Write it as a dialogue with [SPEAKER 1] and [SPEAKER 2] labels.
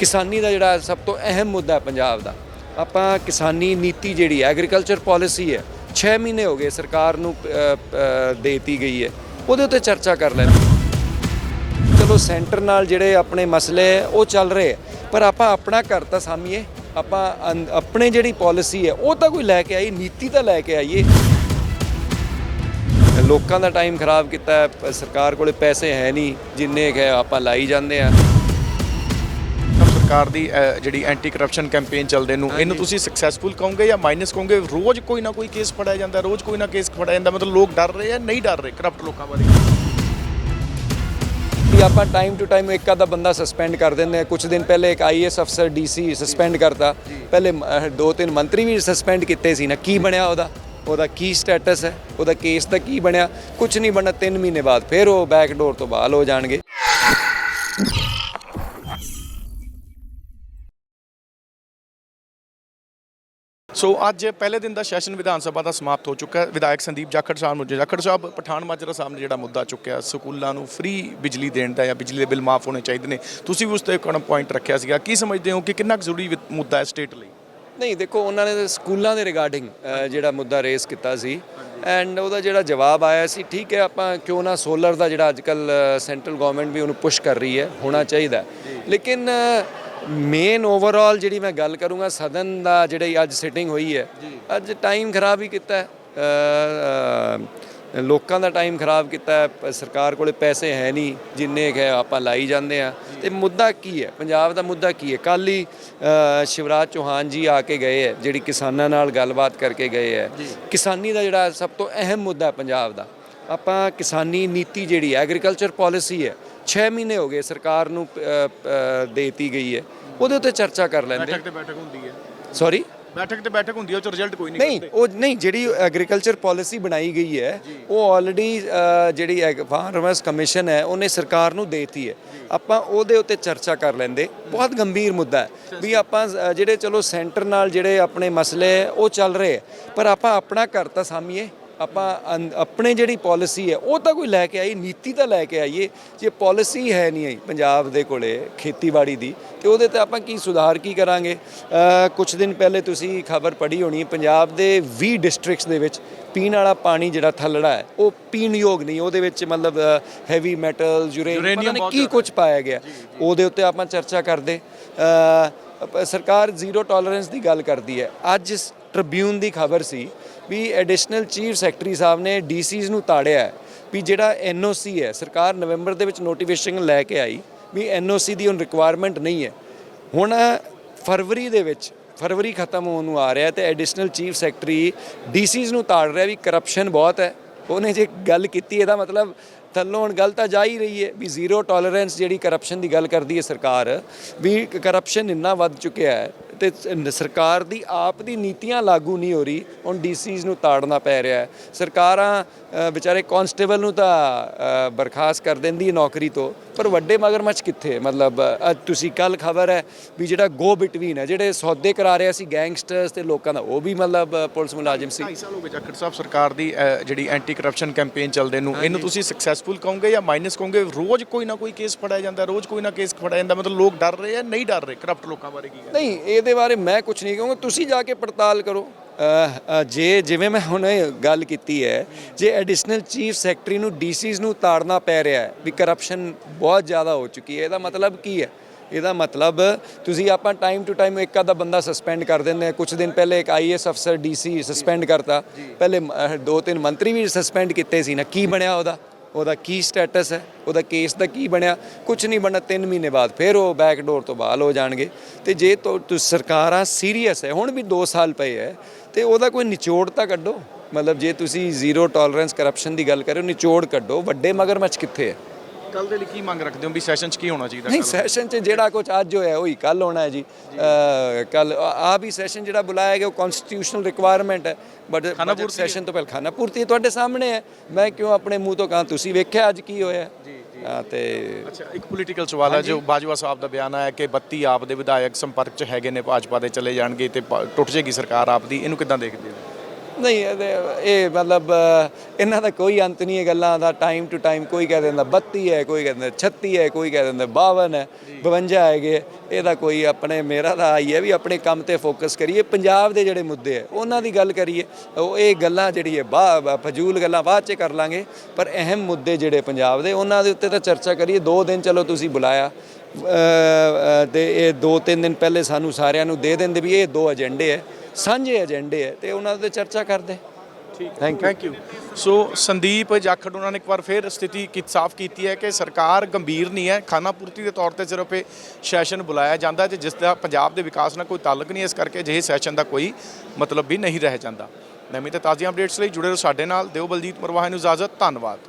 [SPEAKER 1] ਕਿਸਾਨੀ ਦਾ ਜਿਹੜਾ ਸਭ ਤੋਂ ਅਹਿਮ ਮੁੱਦਾ ਹੈ ਪੰਜਾਬ ਦਾ, ਆਪਾਂ ਕਿਸਾਨੀ ਨੀਤੀ ਜਿਹੜੀ ਐਗਰੀਕਲਚਰ ਪਾਲਿਸੀ ਹੈ 6 ਮਹੀਨੇ ਹੋ ਗਏ ਸਰਕਾਰ ਨੂੰ ਦੇਤੀ ਗਈ ਹੈ, ਉਹਦੇ ਉੱਤੇ ਚਰਚਾ ਕਰ ਲੈਂਦੇ ਚਲੋ ਸੈਂਟਰ ਨਾਲ ਜਿਹੜੇ ਆਪਣੇ ਮਸਲੇ ਹੈ, ਉਹ ਚੱਲ ਰਹੇ ਹੈ, ਪਰ ਆਪਾਂ ਆਪਣਾ ਘਰ ਤਾਂ ਸਾਮੀਏ ਆਪਾਂ ਅੰ- ਆਪਣੇ ਜਿਹੜੀ ਪਾਲਿਸੀ ਹੈ, ਉਹ ਤਾਂ ਕੋਈ ਲੈ ਕੇ ਆਈ ਨੀਤੀ ਤਾਂ ਲੈ ਕੇ ਆਈਏ। ਲੋਕਾਂ ਦਾ ਟਾਈਮ ਖਰਾਬ ਕੀਤਾ ਸਰਕਾਰ ਕੋਲੇ ਪੈਸੇ ਹੈ ਨਹੀਂ, ਜਿੰਨੇ ਕੁ ਆਪਾਂ ਲਾਈ ਜਾਂਦੇ ਆ
[SPEAKER 2] ਸਰਕਾਰ ਦੀ ਜਿਹੜੀ ਐਂਟੀ ਕਰਪਸ਼ਨ ਕੈਂਪੇਨ ਚੱਲਦੇ ਨੂੰ ਇਹਨੂੰ ਤੁਸੀਂ ਸਕਸੈਸਫੁਲ ਕਹੋਗੇ ਜਾਂ ਮਾਈਨਸ ਕਹੋਗੇ? ਰੋਜ਼ ਕੋਈ ਨਾ ਕੋਈ ਕੇਸ ਫੜਿਆ ਜਾਂਦਾ ਰੋਜ਼ ਕੋਈ ਨਾ ਕੇਸ ਫੜਿਆ ਜਾਂਦਾ ਮਤਲਬ ਲੋਕ ਡਰ ਰਹੇ ਆ ਨਹੀਂ ਡਰ ਰਹੇ ਕਰਪਟ ਲੋਕਾਂ ਬਾਰੇ?
[SPEAKER 1] ਵੀ ਆਪਾਂ ਟਾਈਮ ਟੂ ਟਾਈਮ ਇੱਕ ਆਧਾ ਬੰਦਾ ਸਸਪੈਂਡ ਕਰ ਦਿੰਦੇ ਆ ਕੁਝ ਦਿਨ ਪਹਿਲੇ ਇੱਕ ਆਈਐਸ ਅਫਸਰ ਡੀਸੀ ਸਸਪੈਂਡ ਕਰਤਾ। ਪਹਿਲੇ ਦੋ ਤਿੰਨ ਮੰਤਰੀ ਵੀ ਸਸਪੈਂਡ ਕੀਤੇ ਸੀ ਨਾ। ਕੀ ਬਣਿਆ ਉਹਦਾ? ਉਹਦਾ ਕੀ ਸਟੇਟਸ ਹੈ? ਉਹਦਾ ਕੇਸ ਦਾ ਕੀ ਬਣਿਆ? ਕੁਝ ਨਹੀਂ ਬਣਨਾ 3 ਮਹੀਨੇ ਬਾਅਦ ਫਿਰ ਉਹ ਬੈਕ ਡੋਰ ਤੋਂ ਬਹਾਲ ਹੋ ਜਾਣਗੇ।
[SPEAKER 2] ਸੋ ਅੱਜ ਪਹਿਲੇ ਦਿਨ ਦਾ ਸੈਸ਼ਨ ਵਿਧਾਨ ਸਭਾ ਦਾ ਸਮਾਪਤ ਹੋ ਚੁੱਕਾ ਹੈ। ਵਿਧਾਇਕ ਸੰਦੀਪ ਜਾਖੜ ਸਾਹਿਬ ਨੂੰ ਜਾਖੜ ਸਾਹਿਬ, ਪਠਾਨ ਮਾਜਰਾ ਸਾਹਿਬ ਨੇ ਜਿਹੜਾ ਮੁੱਦਾ ਚੁੱਕਿਆ, ਸਕੂਲਾਂ ਨੂੰ ਫ੍ਰੀ ਬਿਜਲੀ ਦੇਣ ਦਾ ਜਾਂ ਬਿਜਲੀ ਦੇ ਬਿੱਲ ਮਾਫ ਹੋਣੇ ਚਾਹੀਦੇ ਨੇ, ਤੁਸੀਂ ਵੀ ਉਸ ਤੇ ਕੋਣ ਪੁਆਇੰਟ ਰੱਖਿਆ ਸੀਗਾ। ਕੀ ਸਮਝਦੇ ਹੋ ਕਿ ਕਿੰਨਾ ਕੁ ਜ਼ਰੂਰੀ ਮੁੱਦਾ ਹੈ ਸਟੇਟ ਲਈ?
[SPEAKER 1] ਨਹੀਂ, ਦੇਖੋ, ਉਹਨਾਂ ਨੇ ਸਕੂਲਾਂ ਦੇ ਰਿਗਾਰਡਿੰਗ ਜਿਹੜਾ ਮੁੱਦਾ ਰੇਸ ਕੀਤਾ ਸੀ। ਐਂਡ ਉਹਦਾ ਜਿਹੜਾ ਜਵਾਬ ਆਇਆ ਸੀ, ਠੀਕ ਹੈ, ਆਪਾਂ ਕਿਉਂ ਨਾ ਸੋਲਰ ਦਾ ਜਿਹੜਾ ਅੱਜਕੱਲ ਸੈਂਟਰਲ ਗਵਰਨਮੈਂਟ ਵੀ ਉਹਨੂੰ ਪੁਸ਼ ਕਰ ਰਹੀ ਹੈ, ਹੋਣਾ ਚਾਹੀਦਾ ਲੇਕਿਨ ਮੇਨ ਓਵਰਆਲ ਜਿਹੜੀ ਮੈਂ ਗੱਲ ਕਰੂੰਗਾ ਸਦਨ ਦਾ ਜਿਹੜੀ ਅੱਜ ਸਿਟਿੰਗ ਹੋਈ ਹੈ ਅੱਜ ਟਾਈਮ ਖਰਾਬ ਹੀ ਕੀਤਾ ਹੈ। ਲੋਕਾਂ ਦਾ ਟਾਈਮ ਖਰਾਬ ਕੀਤਾ ਸਰਕਾਰ ਕੋਲੇ ਪੈਸੇ ਹੈ ਨਹੀਂ ਜਿੰਨੇ ਕੁ ਆਪਾਂ ਲਾਈ ਜਾਂਦੇ ਆ ਤੇ ਮੁੱਦਾ ਕੀ ਹੈ? ਪੰਜਾਬ ਦਾ ਮੁੱਦਾ ਕੀ ਹੈ? ਕੱਲ ਹੀ ਸ਼ਿਵਰਾਜ ਚੌਹਾਨ ਜੀ ਆ ਕੇ ਗਏ ਹੈ ਜਿਹੜੀ ਕਿਸਾਨਾਂ ਨਾਲ ਗੱਲਬਾਤ ਕਰਕੇ ਗਏ ਹੈ। ਕਿਸਾਨੀ ਦਾ ਜਿਹੜਾ ਸਭ ਤੋਂ ਅਹਿਮ ਮੁੱਦਾ ਪੰਜਾਬ ਦਾ। ਆਪਾਂ ਕਿਸਾਨੀ ਨੀਤੀ ਜਿਹੜੀ ਐਗਰੀਕਲਚਰ ਪਾਲਿਸੀ ਹੈ 6 ਮਹੀਨੇ ਹੋ ਗਏ ਸਰਕਾਰ ਨੂੰ ਦੇਤੀ ਗਈ ਹੈ। ਉਹਦੇ ਉੱਤੇ ਚਰਚਾ ਕਰ ਲੈਂਦੇ।
[SPEAKER 2] ਬੈਠਕ ਤੇ ਬੈਠਕ ਹੁੰਦੀ ਹੈ।
[SPEAKER 1] ਸੌਰੀ
[SPEAKER 2] ਬੈਠਕ ਤੇ ਬੈਠਕ ਹੁੰਦੀ ਹੈ ਉਹ ਚ ਰਿਜ਼ਲਟ ਕੋਈ ਨਹੀਂ
[SPEAKER 1] ਨਹੀਂ ਉਹ ਨਹੀਂ ਜਿਹੜੀ ਐਗਰੀਕਲਚਰ ਪਾਲਿਸੀ ਬਣਾਈ ਗਈ ਹੈ ਉਹ ਆਲਰੇਡੀ ਜਿਹੜੀ ਫਾਰਮਰਸ ਕਮਿਸ਼ਨ ਹੈ ਉਹਨੇ ਸਰਕਾਰ ਨੂੰ ਦੇਤੀ ਹੈ। ਆਪਾਂ ਉਹਦੇ ਉੱਤੇ ਚਰਚਾ ਕਰ ਲੈਂਦੇ। ਬਹੁਤ ਗੰਭੀਰ ਮੁੱਦਾ ਹੈ ਵੀ ਆਪਾਂ ਜਿਹੜੇ ਚਲੋ ਸੈਂਟਰ ਨਾਲ ਜਿਹੜੇ ਆਪਣੇ ਮਸਲੇ ਹੈ ਉਹ ਚੱਲ ਰਹੇ ਹੈ। ਪਰ ਆਪਾਂ ਆਪਣਾ ਘਰ ਤਾਂ ਸਾਮੀਏ ਆਪਾਂ ਆਪਣੇ ਜਿਹੜੀ ਪਾਲਿਸੀ ਹੈ ਉਹ ਤਾਂ ਕੋਈ ਲੈ ਕੇ ਆਈ ਨੀਤੀ ਤਾਂ ਲੈ ਕੇ ਆਈਏ ਜੇ ਪਾਲਿਸੀ ਹੈ ਨਹੀਂ ਆਈ ਪੰਜਾਬ ਦੇ ਕੋਲੇ ਖੇਤੀਬਾੜੀ ਦੀ ਤੇ ਉਹਦੇ ਤੇ ਆਪਾਂ ਕੀ ਸੁਧਾਰ ਕੀ ਕਰਾਂਗੇ? ਕੁਝ ਦਿਨ ਪਹਿਲੇ ਤੁਸੀਂ ਖਬਰ ਪੜ੍ਹੀ ਹੋਣੀ ਪੰਜਾਬ ਦੇ 20 ਡਿਸਟ੍ਰਿਕਟਸ ਦੇ ਵਿੱਚ ਪੀਣ ਵਾਲਾ ਪਾਣੀ ਜਿਹੜਾ ਥੱਲੜਾ ਹੈ ਉਹ ਪੀਣ ਯੋਗ ਨਹੀਂ ਉਹਦੇ ਵਿੱਚ ਮਤਲਬ ਹੈਵੀ ਮੈਟਲ ਯੂਰੇਨੀਅਮ ਕੀ ਕੁਝ ਪਾਇਆ ਗਿਆ। ਉਹਦੇ ਉੱਤੇ ਆਪਾਂ ਚਰਚਾ ਕਰਦੇ। ਸਰਕਾਰ ਜ਼ੀਰੋ ਟੋਲਰੈਂਸ ਦੀ ਗੱਲ ਕਰਦੀ ਹੈ। ਅੱਜ ਟ੍ਰਿਬਿਊਨ ਦੀ ਖਬਰ ਸੀ ਵੀ ਐਡੀਸ਼ਨਲ ਚੀਫ ਸੈਕਟਰੀ ਸਾਹਿਬ ਨੇ ਡੀਸੀਜ਼ ਨੂੰ ਤਾੜਿਆ ਵੀ ਜਿਹੜਾ ਐਨਓਸੀ ਹੈ, ਸਰਕਾਰ ਨਵੰਬਰ ਦੇ ਵਿੱਚ ਨੋਟੀਫਿਕੇਸ਼ਨ ਲੈ ਕੇ ਆਈ ਵੀ ਐਨਓਸੀ ਦੀ ਹੁਣ ਰਿਕੁਆਇਰਮੈਂਟ ਨਹੀਂ ਹੈ। ਹੁਣ ਫਰਵਰੀ ਦੇ ਵਿੱਚ, ਫਰਵਰੀ ਖਤਮ ਹੋਣ ਨੂੰ ਆ ਰਿਹਾ ਤੇ ਐਡੀਸ਼ਨਲ ਚੀਫ ਸੈਕਟਰੀ ਡੀਸੀਜ਼ ਨੂੰ ਤਾੜ ਰਿਹਾ ਵੀ ਕਰਪਸ਼ਨ ਬਹੁਤ ਹੈ। ਉਹਨੇ ਜੇ ਗੱਲ ਕੀਤੀ, ਇਹਦਾ ਮਤਲਬ ਥੱਲੋਂ ਹੁਣ ਗੱਲ ਤਾਂ ਜਾ ਹੀ ਰਹੀ ਹੈ ਵੀ ਜ਼ੀਰੋ ਟੋਲਰੈਂਸ ਜਿਹੜੀ ਕਰਪਸ਼ਨ ਦੀ ਗੱਲ ਕਰਦੀ ਹੈ ਸਰਕਾਰ, ਵੀ ਕਰਪਸ਼ਨ ਇੰਨਾ ਵੱਧ ਚੁੱਕਿਆ ਹੈ ਤੇ ਸਰਕਾਰ ਦੀ ਆਪ ਦੀ ਨੀਤੀਆਂ ਲਾਗੂ ਨਹੀਂ ਹੋ ਰਹੀ ਹੁਣ ਡੀਸੀਜ਼ ਨੂੰ ਤਾੜਨਾ ਪੈ ਰਿਹਾ ਹੈ। ਸਰਕਾਰਾਂ ਵਿਚਾਰੇ ਕਾਂਸਟੇਬਲ ਨੂੰ ਤਾਂ ਬਰਖਾਸਤ ਕਰ ਦਿੰਦੀ ਹੈ ਨੌਕਰੀ ਤੋਂ ਪਰ ਵੱਡੇ ਮਗਰਮੱਛ ਕਿੱਥੇ? ਮਤਲਬ ਅੱਜ ਤੁਸੀਂ ਕੱਲ ਖਬਰ ਹੈ ਵੀ ਜਿਹੜਾ ਗੋ ਬਿਟਵੀਨ ਹੈ ਜਿਹੜੇ ਸੌਦੇ ਕਰਾ ਰਿਹਾ ਸੀ ਗੈਂਗਸਟਰਸ ਤੇ ਲੋਕਾਂ ਦਾ ਉਹ ਵੀ ਮਤਲਬ ਪੁਲਿਸ ਮੁਲਾਜ਼ਮ ਸੀ।
[SPEAKER 2] 2.5 ਸਾਲ ਹੋ ਗਏ ਜਾਖੜ ਸਾਹਿਬ ਸਰਕਾਰ ਦੀ ਜਿਹੜੀ ਐਂਟੀ ਕਰਪਸ਼ਨ ਕੈਂਪੇਨ ਚੱਲਦੇ ਨੂੰ ਇਹਨੂੰ ਤੁਸੀਂ ਸਕਸੈਸਫੁਲ ਕਹੋਗੇ ਜਾਂ ਮਾਈਨਸ ਕਹੋਗੇ? ਰੋਜ਼ ਕੋਈ ਨਾ ਕੋਈ ਕੇਸ ਫੜਿਆ ਜਾਂਦਾ ਰੋਜ਼ ਕੋਈ ਨਾ ਕੇਸ ਫੜਿਆ ਜਾਂਦਾ ਮਤਲਬ ਲੋਕ ਡਰ ਰਹੇ ਆ ਨਹੀਂ ਡਰ ਰਹੇ ਕਰਪਟ ਲੋਕਾਂ ਬਾਰੇ ਕੀ
[SPEAKER 1] ਨਹੀਂ ਇਹਦੇ ਬਾਰੇ ਮੈਂ ਕੁਝ ਨਹੀਂ ਕਹੂੰਗਾ। ਤੁਸੀਂ ਜਾ ਕੇ ਪੜਤਾਲ ਕਰੋ। ਜੇ ਜਿਵੇਂ ਮੈਂ ਹੁਣ ਗੱਲ ਕੀਤੀ ਹੈ ਜੇ ਐਡੀਸ਼ਨਲ ਚੀਫ ਸੈਕਟਰੀ ਨੂੰ ਡੀਸੀਜ਼ ਨੂੰ ਤਾੜਨਾ ਪੈ ਰਿਹਾ ਹੈ ਵੀ ਕਰਪਸ਼ਨ ਬਹੁਤ ਜ਼ਿਆਦਾ ਹੋ ਚੁੱਕੀ ਹੈ ਇਹਦਾ ਮਤਲਬ ਕੀ ਹੈ? ਇਹਦਾ ਮਤਲਬ ਤੁਸੀਂ ਆਪਾਂ ਟਾਈਮ ਟੂ ਟਾਈਮ ਇੱਕ ਆਧਾ ਬੰਦਾ ਸਸਪੈਂਡ ਕਰ ਦਿੰਦੇ ਆ ਕੁਝ ਦਿਨ ਪਹਿਲੇ ਇੱਕ ਆਈਐਸ ਅਫਸਰ ਡੀਸੀ ਸਸਪੈਂਡ ਕਰਤਾ। ਪਹਿਲੇ ਦੋ ਤਿੰਨ ਮੰਤਰੀ ਵੀ ਸਸਪੈਂਡ ਕੀਤੇ ਸੀ ਨਾ। ਕੀ ਬਣਿਆ ਉਹਦਾ? ਉਹਦਾ ਕੀ ਸਟੇਟਸ ਹੈ, ਉਹਦਾ ਕੇਸ ਦਾ ਕੀ ਬਣਿਆ ਕੁਝ ਨਹੀਂ ਬਣਿਆ 3 ਮਹੀਨੇ ਬਾਅਦ ਫਿਰ ਉਹ ਬੈਕ ਡੋਰ ਤੋਂ ਬਾਹਰ ਹੋ ਜਾਣਗੇ। ਤੇ ਜੇ ਤੋ ਤੁ- ਸਰਕਾਰਾਂ ਸੀਰੀਅਸ ਹੈ, ਹੁਣ ਵੀ 2 ਸਾਲ ਪਏ ਹੈ, ਤੇ ਉਹਦਾ ਕੋਈ ਨਿਚੋੜ ਤਾਂ ਕੱਢੋ। ਮਤਲਬ ਜੇ ਤੁਸੀਂ ਜ਼ੀਰੋ ਟੋਲਰੈਂਸ ਕਰਪਸ਼ਨ ਦੀ ਗੱਲ ਕਰ ਰਹੇ ਹੋ, ਨਿਚੋੜ ਕੱਢੋ। ਵੱਡੇ ਮਗਰਮੱਛ ਕਿੱਥੇ ਹੈ?
[SPEAKER 2] ਕੱਲ ਦੇ ਲਈ ਕੀ ਮੰਗ ਰੱਖਦੇ ਹੋ ਵੀ ਸੈਸ਼ਨ 'ਚ ਕੀ ਹੋਣਾ ਚਾਹੀਦਾ
[SPEAKER 1] ਨਹੀਂ ਸੈਸ਼ਨ 'ਚ ਜਿਹੜਾ ਕੁਝ ਅੱਜ ਹੋਇਆ ਉਹੀ ਕੱਲ ਹੋਣਾ ਹੈ ਜੀ। ਕੱਲ ਆ ਵੀ ਸੈਸ਼ਨ ਜਿਹੜਾ ਬੁਲਾਇਆ ਗਿਆ ਉਹ ਕਨਸਟੀਟਿਊਸ਼ਨਲ ਰਿਕੁਆਇਰਮੈਂਟ ਹੈ ਬਟ ਬਜਟ ਸੈਸ਼ਨ ਤੋਂ ਪਹਿਲਾਂ ਖਾਨਾ ਪੂਰਤੀ ਤੁਹਾਡੇ ਸਾਹਮਣੇ ਹੈ। ਮੈਂ ਕਿਉਂ ਆਪਣੇ ਮੂੰਹ ਤੋਂ ਕਹਾਂ ਤੁਸੀਂ ਵੇਖਿਆ ਅੱਜ ਕੀ ਹੋਇਆ? ਜੀ ਜੀ। ਤੇ
[SPEAKER 2] ਅੱਛਾ ਇੱਕ ਪੋਲੀਟੀਕਲ ਸਵਾਲ ਹੈ ਜੋ ਬਾਜਵਾ ਸਾਹਿਬ ਦਾ ਬਿਆਨ ਆਇਆ ਕਿ 32 ਆਪ ਦੇ ਵਿਧਾਇਕ ਸੰਪਰਕ 'ਚ ਹੈਗੇ ਨੇ ਭਾਜਪਾ ਦੇ ਚਲੇ ਜਾਣਗੇ ਤੇ ਟੁੱਟ ਜੇਗੀ ਸਰਕਾਰ ਆਪ ਦੀ। ਇਹਨੂੰ ਕਿੱਦਾਂ ਦੇਖਦੇ ਹੋ?
[SPEAKER 1] ਨਹੀਂ ਇਹਦੇ- ਇਹ ਮਤਲਬ ਅ, ਇਹਨਾਂ ਦਾ ਕੋਈ ਅੰਤ ਨਹੀਂ ਹੈ ਗੱਲਾਂ ਦਾ ਟਾਈਮ ਟੂ ਟਾਈਮ ਕੋਈ ਕਹਿ ਦਿੰਦਾ 32 ਹੈ ਕੋਈ ਕਹਿੰਦਾ 36 ਹੈ ਕੋਈ ਕਹਿ ਦਿੰਦਾ 52 ਹੈ 52 ਹੈਗੇ ਇਹਦਾ ਕੋਈ ਆਪਣੇ ਮੇਰਾ ਤਾਂ ਆਈ ਹੈ ਵੀ ਆਪਣੇ ਕੰਮ ਤੇ ਫੋਕਸ ਕਰੀਏ। ਪੰਜਾਬ ਦੇ ਜਿਹੜੇ ਮੁੱਦੇ ਹੈ ਉਹਨਾਂ ਦੀ ਗੱਲ ਕਰੀਏ ਉਹ ਇਹ ਗੱਲਾਂ ਜਿਹੜੀ ਹੈ ਬਾ ਬਾ- ਫਜ਼ੂਲ ਗੱਲਾਂ ਬਾਅਦ ਚ ਕਰ ਲਾਂਗੇ। ਪਰ ਅਹਿਮ ਮੁੱਦੇ ਜਿਹੜੇ ਪੰਜਾਬ ਦੇ ਉਹਨਾਂ ਦੇ ਉੱਤੇ ਤਾਂ ਚਰਚਾ ਕਰੀਏ। ਦੋ ਦਿਨ ਚਲੋ ਤੁਸੀਂ ਬੁਲਾਇਆ। ਅ, ਅ, ਤੇ ਇਹ ਦੋ ਤਿੰਨ ਦਿਨ ਪਹਿਲੇ ਸਾਨੂੰ ਸਾਰਿਆਂ ਨੂੰ ਦੇ ਦਿੰਦੇ ਵੀ ਇਹ ਦੋ ਏਜੰਡੇ ਹੈ। ਸਾਂਝੇ ਏਜੰਡੇ ਹੈ ਤੇ ਉਹਨਾਂ ਤੇ ਚਰਚਾ ਕਰਦੇ।
[SPEAKER 2] ਠੀਕ
[SPEAKER 1] thank you
[SPEAKER 2] thank you so Sandeep Jakhar ਉਹਨਾਂ ਨੇ ਇੱਕ ਵਾਰ ਫਿਰ ਸਥਿਤੀ ਕੀ ਸਾਫ਼ ਕੀਤੀ ਹੈ ਕਿ ਸਰਕਾਰ ਗੰਭੀਰ ਨਹੀਂ ਹੈ। ਖਾਨਾ ਪੂਰਤੀ ਦੇ ਤੌਰ ਤੇ ਸਿਰਫ ਇਹ ਸੈਸ਼ਨ ਬੁਲਾਇਆ ਜਾਂਦਾ ਹੈ ਤੇ ਜਿਸ ਦਾ ਪੰਜਾਬ ਦੇ ਵਿਕਾਸ ਨਾਲ ਕੋਈ ਤਾਲੁਕ ਨਹੀਂ ਹੈ, ਇਸ ਕਰਕੇ ਅਜਿਹੇ ਸੈਸ਼ਨ ਦਾ ਕੋਈ ਮਤਲਬ ਵੀ ਨਹੀਂ ਰਹਿ ਜਾਂਦਾ। ਨਵੀਂ ਤੇ ਤਾਜ਼ੀਆਂ ਅਪਡੇਟਸ ਲਈ ਜੁੜੇ ਰਹੋ ਸਾਡੇ ਨਾਲ। ਦਿਓ ਬਲਜੀਤ ਮਰਵਾਹਾ ਨੂੰ ਇਜਾਜ਼ਤ। ਧੰਨਵਾਦ।